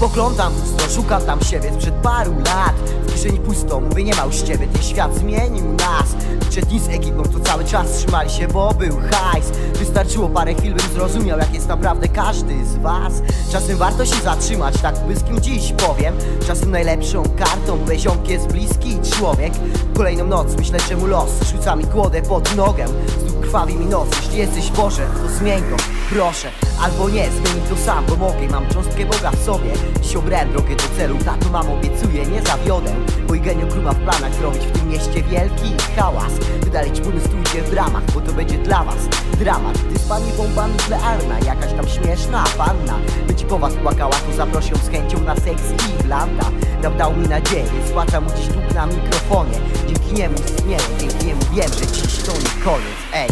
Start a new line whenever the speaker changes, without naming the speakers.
Oglądam lustro, szukam tam siebie sprzed paru lat. W kieszeni pusto, mówię nie ma już ciebie Ten świat zmienił nas. Liczę dni z ekipą, to cały czas trzymali się, bo był hajs. Wystarczyło parę chwil, bym zrozumiał jak jest naprawdę każdy z was. Czasem warto się zatrzymać, tak błyskim dziś powiem. Czasem najlepszą kartą, beziąk jest bliski człowiek. Kolejną noc myślę, że mu los rzuca mi kłodę pod nogę. Znów krwawi mi noc, jeśli jesteś Boże, to zmień go, proszę. Albo nie, zmienić to sam, bo mogę Mam cząstkę Boga w sobie Dziś obrałem drogę do celu, tato mam obiecuję, nie zawiodę. Mój geniusz ma w planach zrobić w tym mieście wielki hałas. Wydalić płynny studzie w bramach, bo to będzie dla was dramat. Gdy spadnie bomba nuklearna, jakaś tam śmieszna panna. Będzie po was płakała, to zaprosił z chęcią na seks i blanda Rap dał mi nadzieję, zwłaszcza mu dziś dług na mikrofonie. Dzięki niemu istnieję, dzięki niemu wiem, że dziś to nie koniec, ej